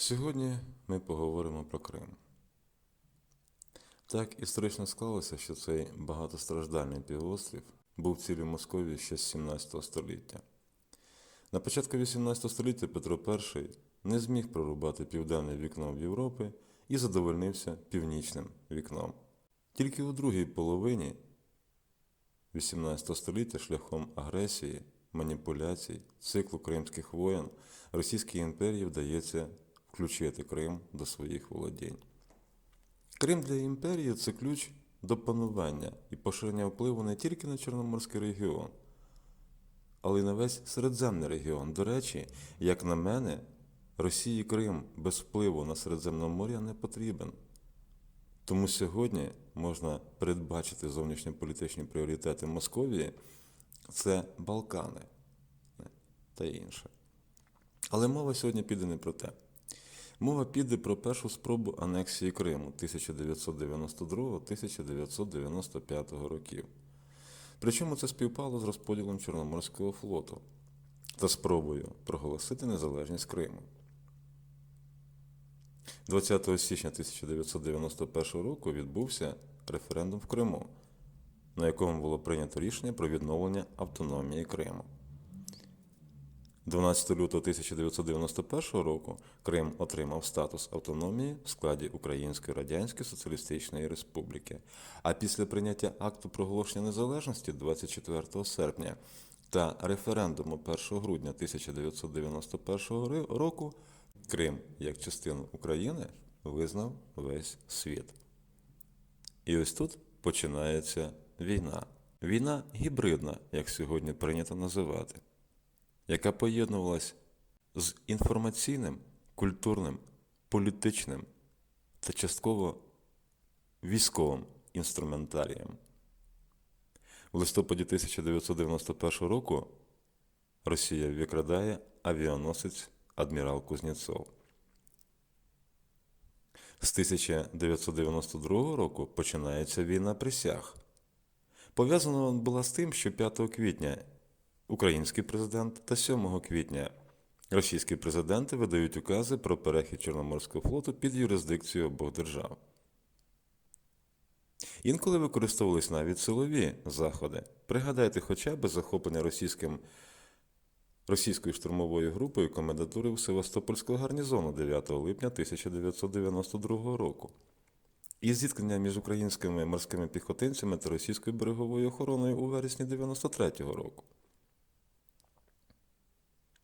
Сьогодні ми поговоримо про Крим. Так історично склалося, що цей багатостраждальний півострів був ціллю Московії ще з 17 століття. На початку 18 століття Петро І не зміг прорубати південне вікно в Європи і задовольнився північним вікном. Тільки у другій половині 18 століття шляхом агресії, маніпуляцій, циклу кримських воєн Російській імперії вдається включити Крим до своїх володінь. Крим для імперії це ключ до панування і поширення впливу не тільки на Чорноморський регіон, але й на весь Середземний регіон. До речі, як на мене, Росії Крим без впливу на Середземномор'я не потрібен. Тому сьогодні можна передбачити зовнішньополітичні пріоритети Московії це Балкани та інше. Але мова сьогодні піде не про те. Мова піде про першу спробу анексії Криму 1992-1995 років. Причому це співпало з розподілом Чорноморського флоту та спробою проголосити незалежність Криму. 20 січня 1991 року відбувся референдум в Криму, на якому було прийнято рішення про відновлення автономії Криму. 12 лютого 1991 року Крим отримав статус автономії в складі Української Радянської Соціалістичної Республіки. А після прийняття акту проголошення незалежності 24 серпня та референдуму 1 грудня 1991 року Крим як частину України визнав весь світ. І ось тут починається війна. Війна гібридна, як сьогодні прийнято називати яка поєднувалась з інформаційним, культурним, політичним та частково військовим інструментарієм. В листопаді 1991 року Росія викрадає авіаносець адмірал Кузнєцов. З 1992 року починається війна присяг. Пов'язана була з тим, що 5 квітня український президент та 7 квітня російські президенти видають укази про перехід Чорноморського флоту під юрисдикцію обох держав. Інколи використовувались навіть силові заходи. Пригадайте хоча б захоплення російським, російською штурмовою групою комендатури Севастопольського гарнізону 9 липня 1992 року. І зіткнення між українськими морськими піхотинцями та російською береговою охороною у вересні 93-го року.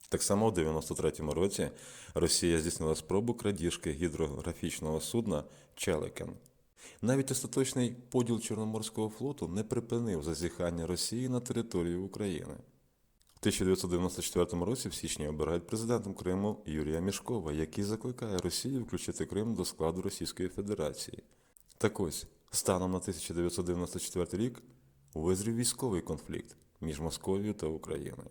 Так само у 93-му році Росія здійснила спробу крадіжки гідрографічного судна Челекен. Навіть остаточний поділ Чорноморського флоту не припинив зазіхання Росії на територію України. У 1994 році в січні обирають президентом Криму Юрія Мішкова, який закликає Росію включити Крим до складу Російської Федерації. Так ось, станом на 1994 рік визрів військовий конфлікт між Московією та Україною.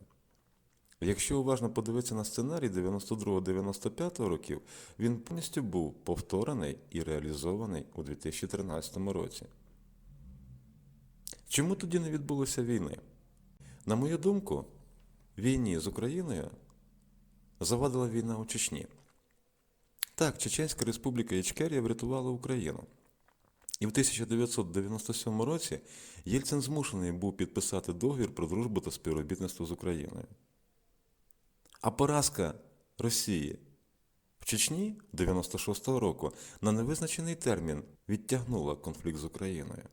Якщо уважно подивитися на сценарій 92-95 років, він повністю був повторений і реалізований у 2013 році. Чому тоді не відбулося війни? На мою думку, війні з Україною завадила війна у Чечні. Так, Чеченська Республіка Ічкерія врятувала Україну. І в 1997 році Єльцин змушений був підписати договір про дружбу та співробітництво з Україною. А поразка Росії в Чечні 96-го року на невизначений термін відтягнула конфлікт з Україною.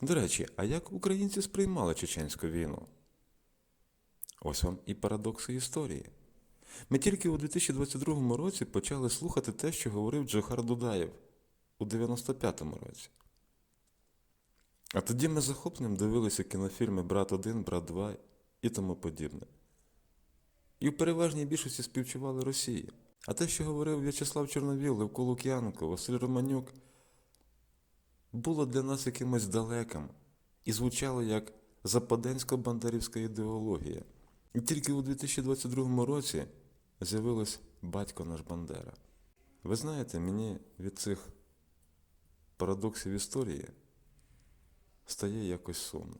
До речі, а як українці сприймали чеченську війну? Ось вам і парадокси історії. Ми тільки у 2022 році почали слухати те, що говорив Джохар Дудаєв у 95-му році. А тоді ми захопленням дивилися кінофільми Брат 1, Брат 2 і тому подібне. І в переважній більшості співчували Росії. А те, що говорив В'ячеслав Чорновіл, Левко Лук'яненко, Василь Романюк, було для нас якимось далеким і звучало як западенсько-бандерівська ідеологія. І тільки у 2022 році з'явилось батько наш Бандера. Ви знаєте, мені від цих парадоксів історії стає якось сумно.